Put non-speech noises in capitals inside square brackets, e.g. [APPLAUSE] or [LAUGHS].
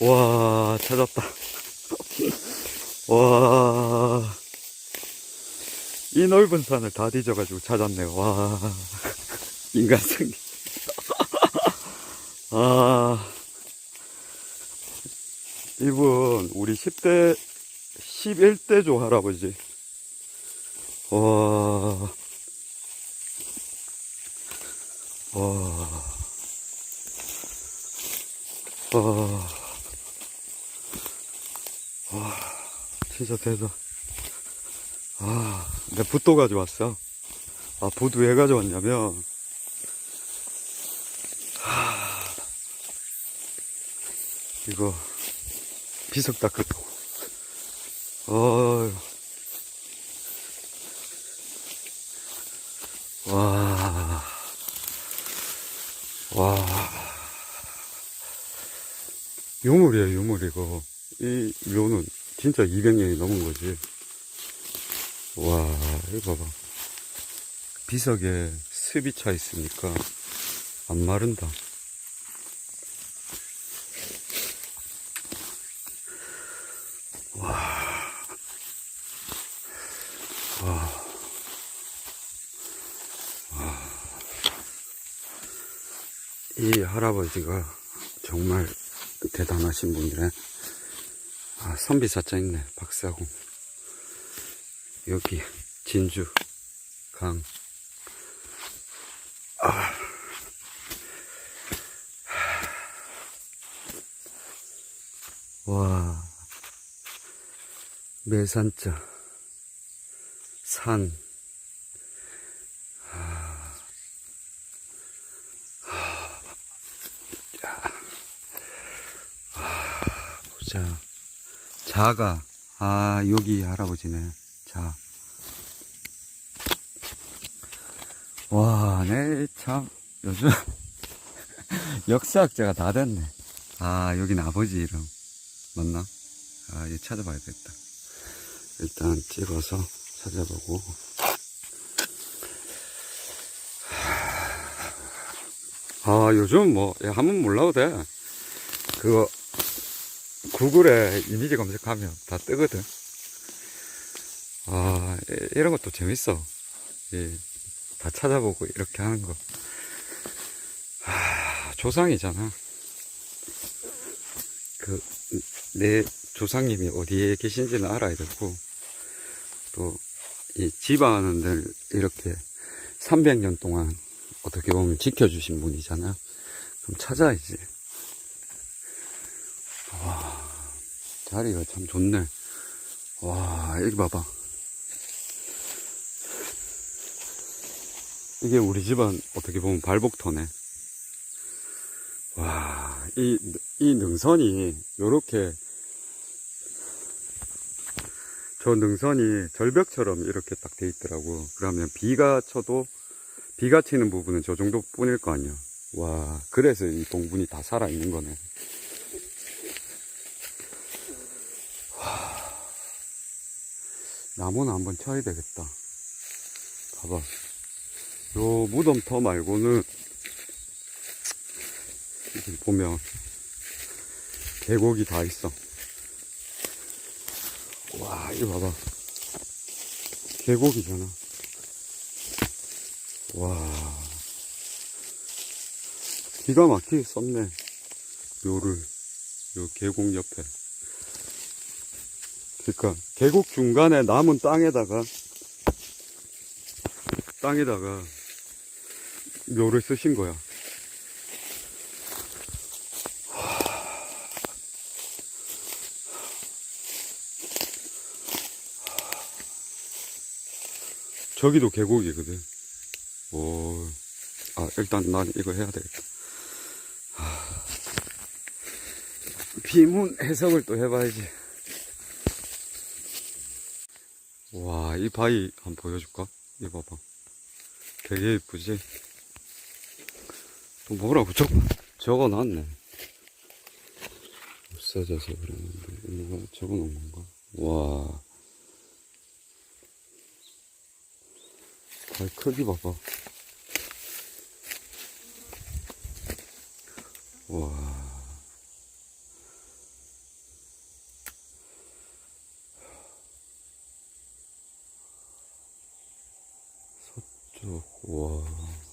와, 찾았다. 와. 이 넓은 산을 다 뒤져가지고 찾았네요. 와. 인간승리. 아. 이분, 우리 10대, 11대 조 할아버지. 와. 와. 와. 와. 진짜 대단. 아, 내 붓도 가져왔어. 아, 붓왜 가져왔냐면, 하, 이거, 비석 닦으려고. 어휴. 와, 와. 유물이에요, 유물, 이거. 이 묘는 진짜 200년이 넘은 거지. 와, 이거 봐봐. 비석에 습이 차 있으니까 안 마른다. 와. 와. 와. 이 할아버지가 정말 대단하신 분이래. 아, 선비사자 있네. 박사공. 여기 진주 강. 아. 와. 매산자. 산. 아. 아. 자. 자가. 아, 여기 할아버지네. 자. 와, 네, 참, 요즘, [LAUGHS] 역사학자가 다 됐네. 아, 여긴 아버지 이름. 맞나? 아, 이제 찾아봐야겠다. 일단 찍어서 찾아보고. 아, 요즘 뭐, 야, 한번 몰라도 돼. 그거, 구글에 이미지 검색하면 다 뜨거든. 아, 이- 이런 것도 재밌어. 예, 다 찾아보고 이렇게 하는 거. 아, 조상이잖아. 그, 내 조상님이 어디에 계신지는 알아야 되고, 또, 이 집안을 이렇게 300년 동안 어떻게 보면 지켜주신 분이잖아. 그럼 찾아야지. 와, 자리가 참 좋네. 와, 여기 봐봐. 이게 우리 집안 어떻게 보면 발복터네. 와, 이, 이 능선이 요렇게 저 능선이 절벽처럼 이렇게 딱 돼 있더라고. 그러면 비가 쳐도 비가 치는 부분은 저 정도 뿐일 거 아니야. 와, 그래서 이 동분이 다 살아 있는 거네. 나무는 한번 쳐야 되겠다. 봐봐. 요 무덤터 말고는 보면 계곡이 다 있어. 와, 이거 봐봐. 계곡이잖아. 와. 기가 막히게 썼네. 묘를. 요 계곡 옆에. 그러니까 계곡 중간에 남은 땅에다가 땅에다가 묘를 쓰신 거야. 저기도 계곡이거든. 오, 아 일단 난 이거 해야 되겠다. 하, 비문 해석을 또 해봐야지. 와, 이 바위 한번 보여줄까? 이거 봐봐. 되게 예쁘지? 또 뭐라고 적, 적어놨네. 없어져서 그러는데, 이거 적어놓은 건가? 와. 발 크기 봐봐. 와. 쭉, 와.